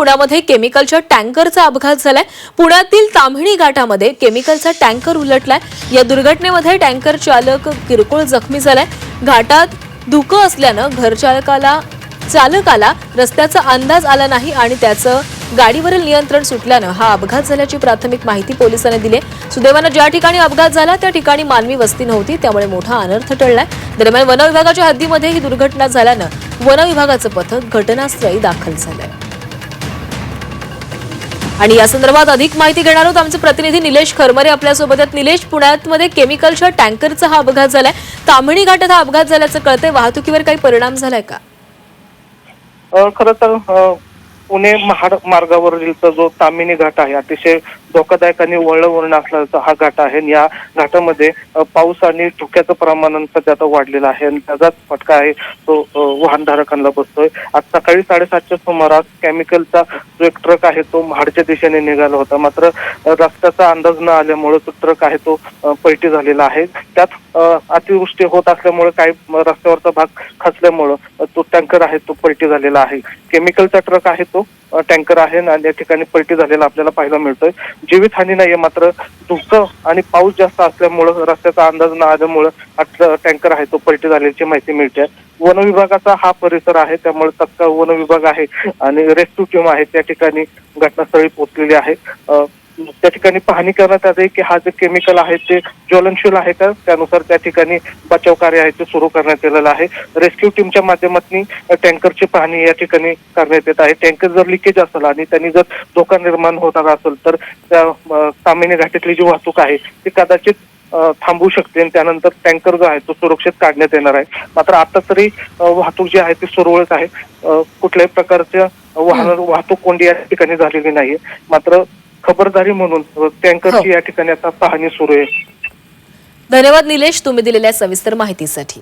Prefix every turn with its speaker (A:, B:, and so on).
A: पुण्यामध्ये केमिकलच्या टँकरचा अपघात झालाय. पुण्यातील ताम्हिणी घाटामध्ये केमिकलचा टँकर उलटलाय. या दुर्घटनेमध्ये टँकर चालक किरकोळ जखमी झालाय. घाटात धुकं असल्यानं घरचालकाला चालकाला रस्त्याचा अंदाज आला नाही आणि त्याचं गाडीवरील नियंत्रण सुटल्यानं हा अपघात झाल्याची प्राथमिक माहिती पोलिसांनी दिली आहे. सुदैवानं ज्या ठिकाणी अपघात झाला त्या ठिकाणी मानवी वस्ती नव्हती. त्यामुळे मोठा अनर्थ टळलाय. दरम्यान वनविभागाच्या हद्दीमध्ये ही दुर्घटना झाल्यानं वनविभागाचं पथक घटनास्थळी दाखल झालंय. आणि या संदर्भात अधिक माहिती घेणार आहोत आमचे प्रतिनिधी निलेश खरमरे आपल्यासोबत आहेत. निलेश पुण्यात मध्ये केमिकलच्या टँकरचा हा अपघात झालाय. ताम्हिणी घाटात हा अपघात झाल्याचं कळतंय. वाहतुकीवर काही परिणाम झालाय का?
B: खरं तर पुणे महाड मार्गावरीलचा जो तामिनी घाट आहे अतिशय धोकादायक आणि वळणवळण असल्याचा हा घाट आहे. आणि या घाटामध्ये पाऊस आणि धुक्याचं प्रमाण सध्या वाढलेला वाढलेलं आहे आणि त्याचाच फटका आहे तो वाहनधारकांना बसतोय. आज सकाळी साडेसातच्या सुमारास केमिकलचा जो एक ट्रक आहे तो महाडच्या दिशेने निघाला होता. मात्र रस्त्याचा अंदाज न आल्यामुळे तो ट्रक आहे तो पैटी झालेला आहे. त्यात अतिवृष्टी होत असल्यामुळे काही रस्त्यावरचा भाग खचल्यामुळं तो टँकर आहे तो पलटी झालेला आहे. केमिकलचा ट्रक आहे तो टँकर आहे आणि या ठिकाणी पलटी झालेला आपल्याला पाहायला मिळतोय. जीवितहानी नाहीये मात्र धुकं आणि पाऊस जास्त असल्यामुळं रस्त्याचा अंदाज न आल्यामुळं हा टँकर आहे तो पलटी झाल्याची माहिती मिळते. वन विभागाचा हा परिसर आहे त्यामुळे तत्काळ वन विभाग आहे आणि रेस्क्यू टीम आहे त्या ठिकाणी घटनास्थळी पोहोचलेली आहे. त्या ठिकाणी पाहणी करण्यात आली की हा जे केमिकल आहे ते ज्वलनशील आहे का? त्यानुसार त्या ठिकाणी बचाव कार्य आहे ते सुरू करण्यात आलेलं आहे. रेस्क्यू टीमच्या माध्यमातून टँकरची पाहणी या ठिकाणी करण्यात येत आहे. टँकर जर लिकेज असेल आणि त्यांनी जर धोका निर्माण होणार असेल तर त्या सामान्य तामिनी घाटीतली जी वाहतूक आहे ती कदाचित थांबू शकते आणि त्यानंतर टँकर जो आहे तो सुरक्षित काढण्यात येणार आहे. मात्र आता तरी वाहतूक जी आहे ती सुरळीत आहे. कुठल्याही प्रकारच्या वाहन वाहतूक कोंडी या ठिकाणी झालेली नाहीये. मात्र खबरदारी म्हणून टँकरची या ठिकाणी आता पाहणी सुरू आहे.
A: धन्यवाद निलेश तुम्ही दिलेल्या सविस्तर माहितीसाठी.